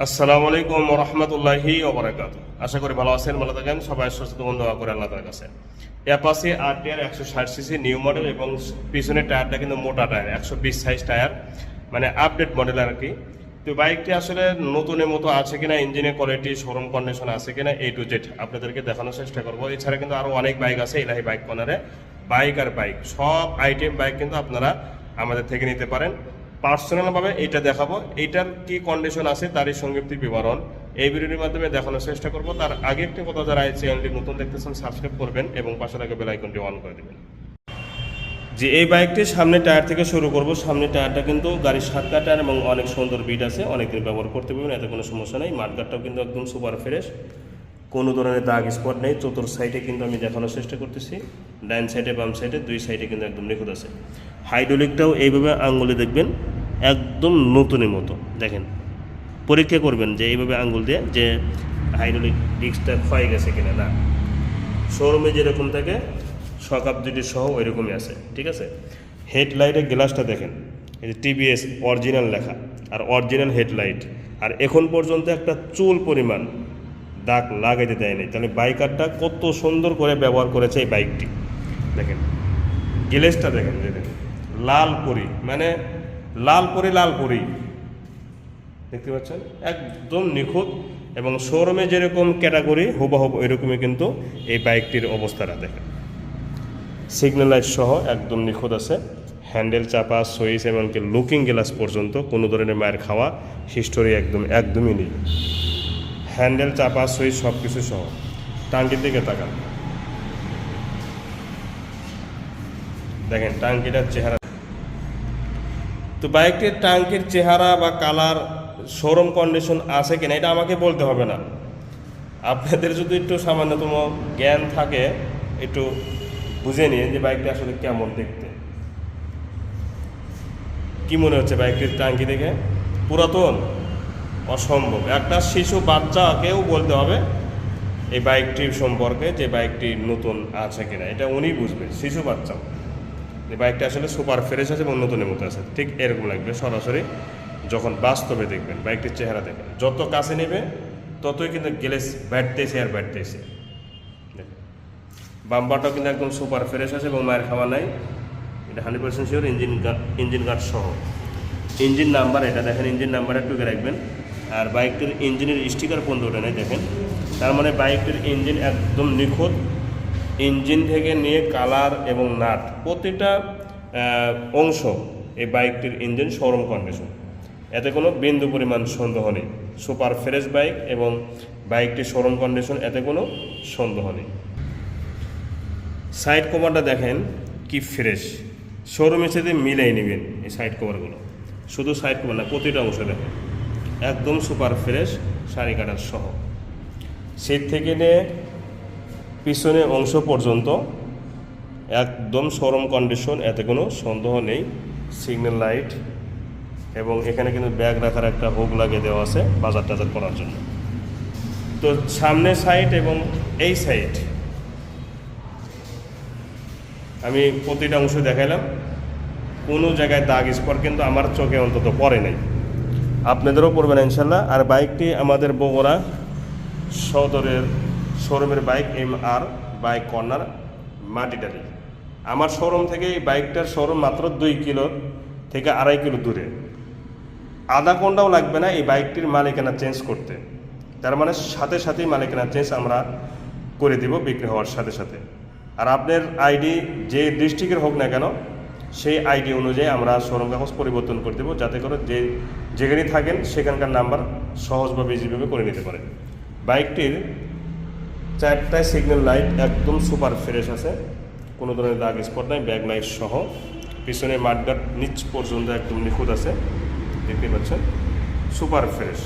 আসসালামু আলাইকুম রহমতুল্লাহি ওবরাকাত আশা করি ভালো আছেন, ভালো থাকেন। সবাই সুস্থ বন্ধু করে আল্লাহ তার কাছে। অ্যাপাসি আর টিআর একশো ষাট সিসি নিউ মডেল এবং পিছনের টায়ারটা কিন্তু মোটা টায়ার, একশো বিশ সাইজ টায়ার মানে আপডেট মডেল আর কি। তো বাইকটি আসলে নতুনের মতো আছে কিনা ইঞ্জিনের কোয়ালিটি শোরুম কন্ডিশন আছে কিনা এই টু জেড আপনাদেরকে দেখানোর চেষ্টা করব। এছাড়া কিন্তু আরও অনেক বাইক আছে ইলাহি বাইক কর্নারে বাইক আর বাইক সব আইটেম বাইক কিন্তু আপনারা আমাদের থেকে নিতে পারেন। পার্সোনালভাবে এইটা দেখাবো। এইটার কি কন্ডিশন আছে তারই সংক্ষিপ্ত বিবরণ। এই ভিডিওর মাধ্যমে দেখানোর চেষ্টা করব। তার আগে একটি কথা যারা এই চ্যানেলটি নতুন দেখতেছেন সাবস্ক্রাইব করবেন এবং পাশে থাকা বেল আইকনটি অন করে দেবেন। যে এই বাইকটি সামনে টায়ার থেকে শুরু করব, সামনে টায়ারটা কিন্তু গাড়ির সাতটা টায়ার এবং অনেক সুন্দর বিট আছে, অনেকদিন ব্যবহার করতে পারবেন, এতে কোনো সমস্যা নেই। মাঠগাটটাও কিন্তু একদম সুপার ফ্রেশ কোনো ধরনের দাগ স্পট নেই। চতুর সাইডে কিন্তু আমি দেখানোর চেষ্টা করতেছি। ডাইন সাইডে বাম সাইডে দুই সাইডে কিন্তু একদম নিখুঁত আছে। হাইড্রোলিকটাও এইভাবে আঙ্গুলে দেখবেন। একদম নতুনের মতো। দেখেন, পরীক্ষা করবেন যে এইভাবে আঙ্গুল দিয়ে যে হাইড্রোলিক ডিস্কটা ক্ষয়ে গেছে কিনা, না। শোরুমে যেরকম থাকে সকাপ দুটি সহ ওই রকমই আছে, ঠিক আছে? হেডলাইটের গ্লাসটা দেখেন, এই যে টিভিএস অরিজিনাল লেখা, আর অরিজিনাল হেডলাইট। আর এখন পর্যন্ত একটা চুল পরিমাণ দাগ লাগাইতে দেয়নি। তাহলে বাইকারটা কত সুন্দর করে ব্যবহার করেছে এই বাইকটি। দেখেন, গ্লেসটা দেখেন দেখেন, লাল পরি মানে লাল পরি লাল পরি দেখতে পাচ্ছেন? একদম নিখুঁত এবং শোরুমে যেরকম ক্যাটাগরি হুবহুব এরকমই কিন্তু এই বাইকটির অবস্থাটা দেখেন। সিগন্যাল লাইট সহ একদম নিখুঁত আছে। হ্যান্ডেল চাপা, সুইচ এমনকি লুকিং গ্লাস পর্যন্ত কোনো ধরনের মায়ের খাওয়া হিস্টোরি একদম, একদমই নেই। হ্যান্ডেল চাপা, সুইচ সব কিছু সহ। টাঙ্কির দিকে তাকান। দেখেন, টাঙ্কিটার চেহারা তো বাইকটির টাঙ্কির চেহারা বা কালার শোরুম কন্ডিশন আছে কিনা এটা আমাকে বলতে হবে না। আপনাদের যদি একটু সামান্যতম জ্ঞান থাকে, একটু বুঝে নিয়ে যে বাইকটা আসলে কেমন দেখতে। কি মনে হচ্ছে বাইকটির ট্যাঙ্কি দেখে? পুরাতন? অসম্ভব। একটা শিশু বাচ্চাকেও বলতে হবে, এই বাইকটির সম্পর্কে যে বাইকটি নতুন আছে কিনা। এটা উনি বুঝবে, শিশু বাচ্চা। যে বাইকটা আসলে সুপার ফ্রেশ আছে এবং নতুনের মতো আছে, ঠিক এরকম লাগবে সরাসরি যখন বাস্তবে দেখবেন, বাইকটির চেহারা দেখবেন। যত কাছে নেবে, ততই কিন্তু গ্লেস ব্যাটতেছে আর ব্যাটতেছে বাম্পারটাও কিন্তু একদম সুপার ফ্রেশ আছে এবং মায়ের খাওয়া নাই। এটা hundred percent sure engine engine guard সহ। ইঞ্জিন নাম্বার, এটা দেখেন ইঞ্জিন নাম্বার একটু রাখবেন। আর বাইকটির ইঞ্জিনের স্টিকার পর্যন্ত ওটা নেই, দেখেন। তার মানে বাইকটির ইঞ্জিন একদম নিখুঁত। ইঞ্জিন থেকে নিয়ে কালার এবং নাট প্রতিটা অংশ এই বাইকটির ইঞ্জিন শোরুম কন্ডিশন। এতে কোনো বিন্দু পরিমাণ সন্দেহ নেই। সুপার ফ্রেশ বাইক এবং বাইকটির শোরুম কন্ডিশন, এতে কোনো সন্দেহ নেই। সাইড কভারটা দেখেন কি ফ্রেশ। শোরুমের সাথে মিলাই নেবেন এই সাইড কভারগুলো। শুধু সাইড কভার না, প্রতিটা অংশ দেখেন। একদম সুপার ফ্রেশ শাড়ি কাটার সহ। সিট থেকে নিয়ে পিছনের অংশ পর্যন্ত একদম সরম কন্ডিশন এতে কোনো সন্দেহ নেই। সিগন্যাল লাইট এবং এখানে কিন্তু ব্যাগ রাখার একটা হুক লাগিয়ে দেওয়া আছে বাজার টাজার করার জন্য। তো সামনে সাইড এবং এই সাইড আমি প্রতিটা অংশ দেখাইলাম। কোনো জায়গায় দাগ স্পট কিন্তু আমার চোখে অন্তত পড়ে নাই। আপনাদেরও পড়বে না ইনশাল্লাহ। আর বাইকটি আমাদের বগুড়া সদরের শোরুমের bike M R bike corner Matitali আমার শোরুম থেকে এই বাইকটার শোরুম মাত্র দুই কিলো থেকে আড়াই কিলো দূরে। আধা ঘন্টাও লাগবে না এই বাইকটির মালিকানা চেঞ্জ করতে। তার মানে সাথে সাথেই মালিকানা চেঞ্জ আমরা করে দিব বিক্রি হওয়ার সাথে সাথে। আর আপনার আইডি যে ডিস্ট্রিক্টের হোক না কেন, সেই আইডি অনুযায়ী আমরা শোরুম কাগজ পরিবর্তন করে দেবো যাতে করে যে যেখানেই থাকেন সেখানকার নাম্বার সহজভাবে ইজিভাবে করে নিতে পারেন। বাইকটির চারটায় সিগন্যাল লাইট একদম সুপার ফ্রেশ আছে। কোনো ধরনের দাগ স্পট নাই ব্যাগ লাইট সহ। পিছনে মাঠগাট নিচ পর্যন্ত একদম নিখুঁত আছে। দেখতে পাচ্ছেন? সুপার ফ্রেশ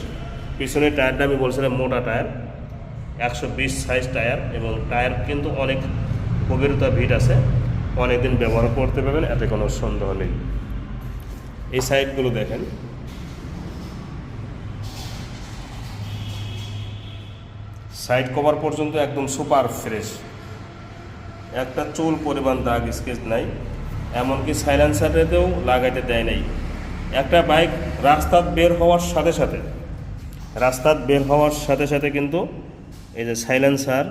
পিছনে টায়ারটা আমি বলছিলাম মোটা টায়ার একশো বিশ সাইজ টায়ার এবং টায়ার কিন্তু অনেক গভীরতা ভিট আছে। অনেকদিন ব্যবহার করতে পারবেন, এতে কোনো সন্দেহ নেই। এই সাইডগুলো দেখেন। সাইড কভার পর্যন্ত একদম সুপার ফ্রেশ একটা চুল পরিমাণ দাগ স্কেচ নাই, এমনকি সাইলেন্সারেতেও লাগাইতে দেয় নাই। একটা বাইক রাস্তা বের হওয়ার সাথে সাথে রাস্তার বের হওয়ার সাথে সাথে কিন্তু এই যে সাইলেন্সার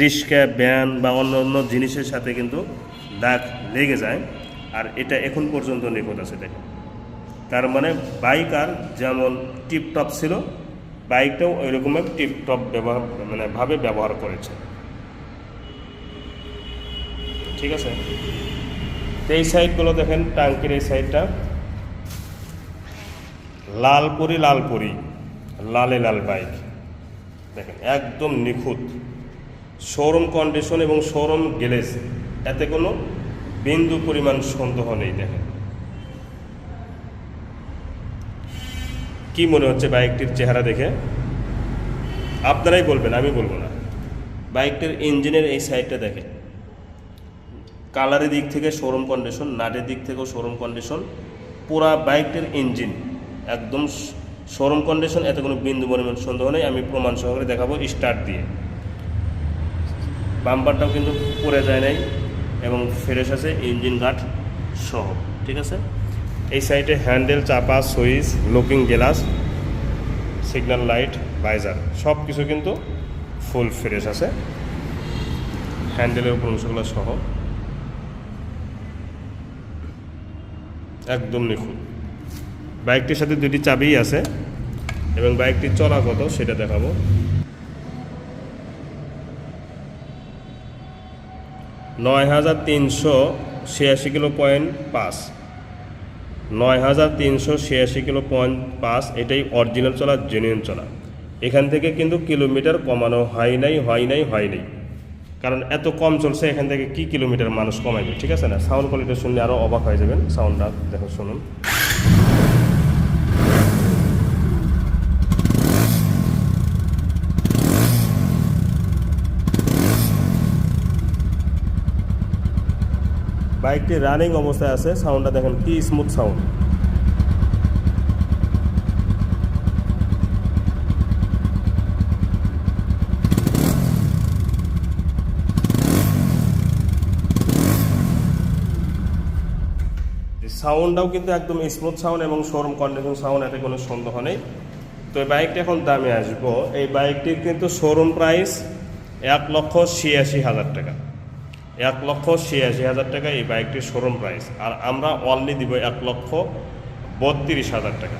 রিস্কা ব্যান বা অন্য অন্য জিনিসের সাথে কিন্তু দাগ লেগে যায়, আর এটা এখন পর্যন্ত নিখোঁজ আছে দেখেন। তার মানে বাইক আর যেমন টিপটপ ছিল বাইকটাও ওই রকমের টিপটপ ব্যবহার মানে ভাবে ব্যবহার করেছে। ঠিক আছে? এই সাইডগুলো দেখেন, টাঙ্কির এই সাইডটা। লালপুরি লালপুরি, লালে লাল বাইক। দেখেন, একদম নিখুঁত। শোরুম কন্ডিশন এবং শোরুম গ্যালেজ এতে কোনো বিন্দু পরিমাণ সন্দেহ নেই, দেখেন। কি মনে হচ্ছে বাইকটির চেহারা দেখে? আপনারাই বলবেন, আমি বলব না। বাইকটির ইঞ্জিনের এই সাইডটা দেখেন। কালারের দিক থেকে শোরুম কন্ডিশন নাটের দিক থেকেও শোরুম কন্ডিশন পুরা বাইকটির ইঞ্জিন একদম শোরুম কন্ডিশন এতে কোনো বিন্দু পরিমাণ সন্দেহ নেই, আমি প্রমাণ সহকারে দেখাবো স্টার্ট দিয়ে। বাম্পারটাও কিন্তু পড়ে যায় নাই এবং ফ্রেশ আছে, ইঞ্জিন গার্ড সহ, ঠিক আছে? এই সাইডে হ্যান্ডেল, চাপা, switch, looking glass, signal light visor সব কিছু কিন্তু ফুল ফ্রেশ আছে। হ্যান্ডেলের উপর অংশগুলো সহ। একদম নিখুঁত। বাইকটির সাথে দুটি চাবিই আছে এবং বাইকটি চলা কত সেটা দেখাবো। নয় হাজার তিনশো ছিয়াশি কিলো পয়েন্ট পাঁচ। নয় হাজার তিনশো ছিয়াশি কিলো পয়েন্ট পাঁচ, এটাই অরিজিনাল চলা জেনুইন চলা। এখান থেকে কিন্তু কিলোমিটার কমানো হয় নাই হয় নাই হয় নাই। কারণ এত কম চলছে, এখান থেকে কি কিলোমিটার মানুষ কমাইবে, ঠিক আছে না? সাউন্ড কোয়ালিটি শুনলে আরও অবাক হয়ে যাবেন। সাউন্ডটা দেখো, শুনুন। বাইকটি রানিং অবস্থায় আছে, সাউন্ডটা দেখেন কি স্মুথ সাউন্ড সাউন্ডটাও কিন্তু একদম স্মুথ সাউন্ড এবং শোরুম কন্ডিশন সাউন্ড এতে কোনো সন্দেহ নেই। তো এই বাইকটি এখন দামে আসব। এই বাইকটির কিন্তু শোরুম প্রাইস এক লক্ষ ছিয়াশি হাজার টাকা। এক লক্ষ ছিয়াশি হাজার টাকা এই বাইকটির শোরুম প্রাইস আর আমরা অনলি দিব এক লক্ষ বত্রিশ হাজার টাকা।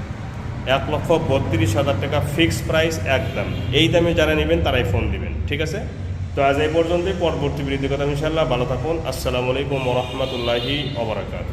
এক লক্ষ বত্রিশ হাজার টাকা ফিক্সড প্রাইস একদম। এই দামে যারা নেবেন, তারাই ফোন দিবেন, ঠিক আছে? তো আজ এই পর্যন্তই। পরবর্তী বৃদ্ধি কথা ইনশাল্লাহ ভালো থাকুন। আসসালামু আলাইকুম রহমতুল্লাহি ওবরাকাত